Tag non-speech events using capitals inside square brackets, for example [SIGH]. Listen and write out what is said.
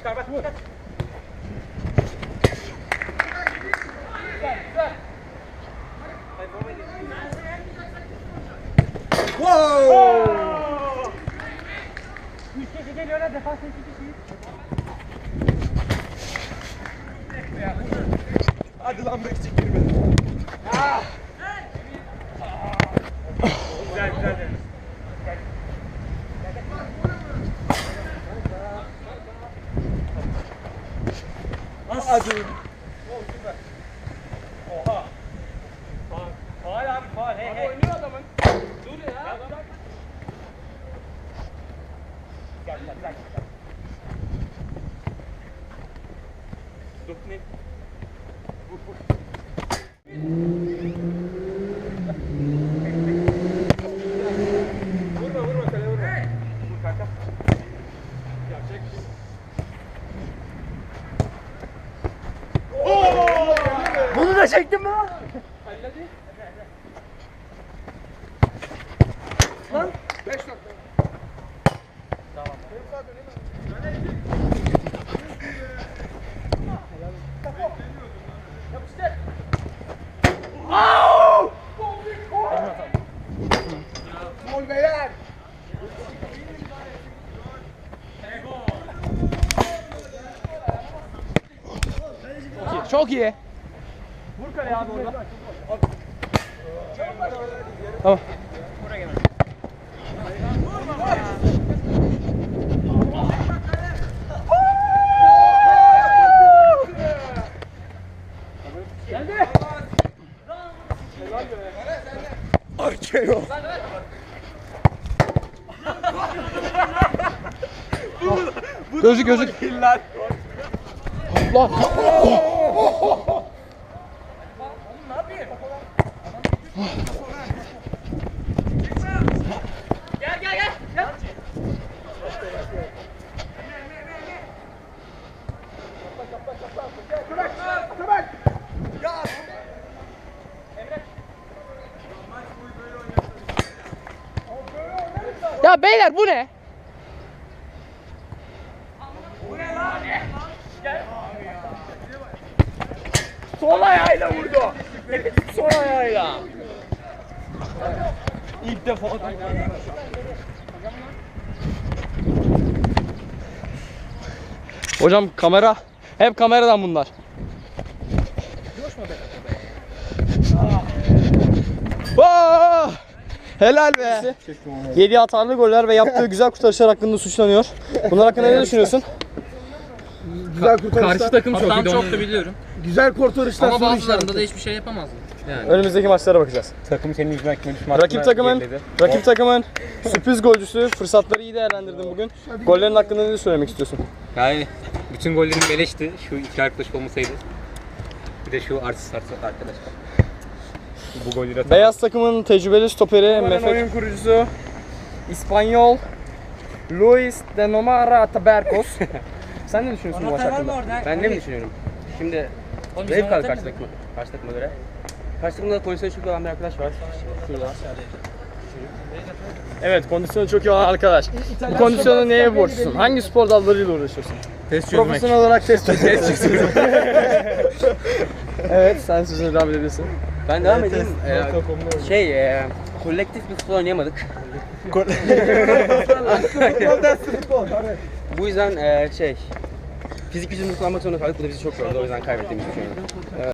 çıkar bak. Dikkat. Wow! Üç kişi geliyor lan defans iki kişi. Hadi lan Bekçi girme. Güzel güzel Deniz. Hadi. Oha. Faal. Faal abi faal. Hey hey. Oynuyor adamın. Dur ya. Gel gel gel. gel. Dur ne? Vur vur. Vurma vurma kale vurma. Vur kanka. Ya çek. Çektim mi? Halledi. Lan. 5 dakika. Tamam. Yapıştır. Gol beyler. Çok iyi. Kaleye abi orada. Tamam. Buraya gel. Geldi. Arkeo. Gözlük Lan. Gel gel gel. Gel. Ya beyler bu ne? Sol ayağıyla vurdu. Sol ayağıyla. İlk defa. Hocam kamera. Hep kameradan bunlar. Vaa! Helal be. Yediği atarlı goller ve yaptığı güzel kurtarışlar hakkında suçlanıyor. Bunlar hakkında ne düşünüyorsun? Güzel kurtarışlar. Karşı takım çok iyi Hatam de çok onu- da biliyorum. Güzel kurtarışlar. Ama bazılarında da hiçbir şey yapamazdım. Yani. Önümüzdeki maçlara bakacağız. Takım senin yüzünden düşme Rakip takımın geriledi. rakip takımın sürpriz golcüsü. Fırsatları iyi değerlendirdin bugün. Gollerin hakkında ne söylemek istiyorsun? Yani bütün gollerim beleşti. Şu iki arkadaş olmasaydı. Bir de şu artist artist arkadaş. Bu golleri atan. Beyaz takımın tecrübeli stoperi Mehmet oyun kurucusu. İspanyol Luis de Nomara Tabercos. [LAUGHS] Sen ne düşünüyorsun bu maç hakkında? Ben ne mi düşünüyorum? Şimdi zayıf kaldı karşı takıma, karşı takıma göre. Karşı takımda da kondisyonu çok iyi olan bir arkadaş var. Şurada. Evet kondisyonu çok iyi olan arkadaş. Bu kondisyonu neye borçlusun? Hangi spor dallarıyla uğraşıyorsun? Test çözmek. Profesyonel olarak test çözüyorsun. [LAUGHS] evet sen sözüne devam edebilirsin. Ben devam edeyim. Ee, şey, e, kolektif bir futbol oynayamadık. [LAUGHS] [LAUGHS] Bu yüzden e, şey, fizik gücümüzü kullanmak zorunda kaldık. Bu da bizi çok yordu. O yüzden kaybettiğimizi düşünüyorum.